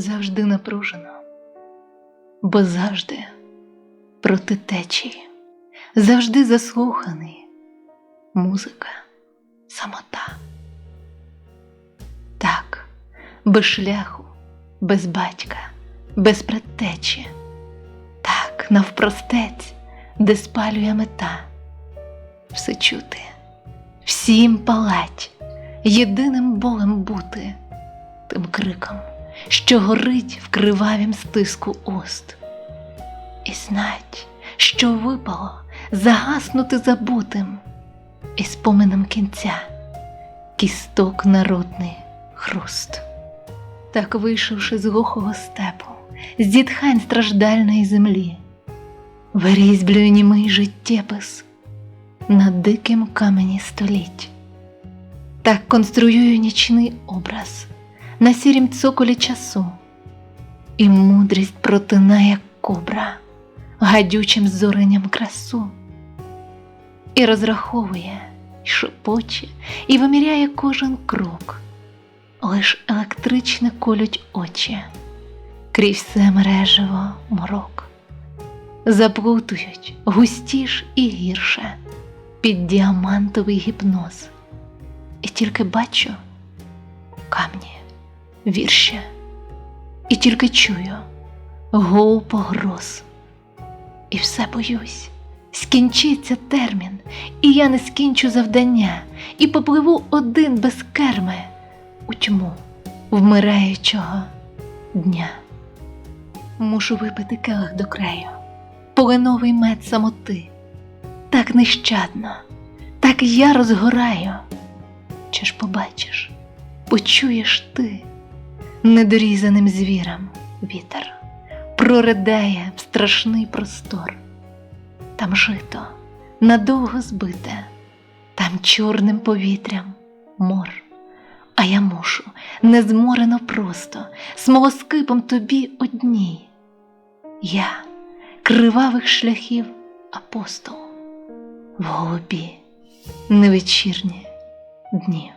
завжди напружено, бо завжди проти течії, завжди заслуханий. Музика, самота. Так, без шляху, без батька, без предтечі, так, навпростець, де спалює мета, все чути, всім палать, єдиним болем бути, тим криком, що горить в кривавім стиску уст. І знать, що випало загаснути забутим, і спомином кінця кісток народний хруст. Так вийшовши з глухого степу, з зітхань страждальної землі, вирізблюю німий життєпис на диким камені століть. Так конструюю нічний образ на сірім цоколі часу, і мудрість протинає кобра гадючим зоренням красу, і розраховує, і шепоче, і виміряє кожен крок, лиш електричне колють очі, крізь все мережево морок, заплутують густіш і гірше під діамантовий гіпноз, і тільки бачу вірші, і тільки чую гул погроз. І все боюсь, скінчиться термін, і я не скінчу завдання, і попливу один без керми у тьму вмираючого дня. Мушу випити келих до краю, полиновий мед самоти, так нещадно, так я розгораю. Чи ж побачиш, почуєш ти недорізаним звірам вітер проридає в страшний простор. Там жито надовго збите, там чорним повітрям мор. А я мушу незморено просто смолоскипом тобі одній. Я кривавих шляхів апостол в голубі невечірні дні.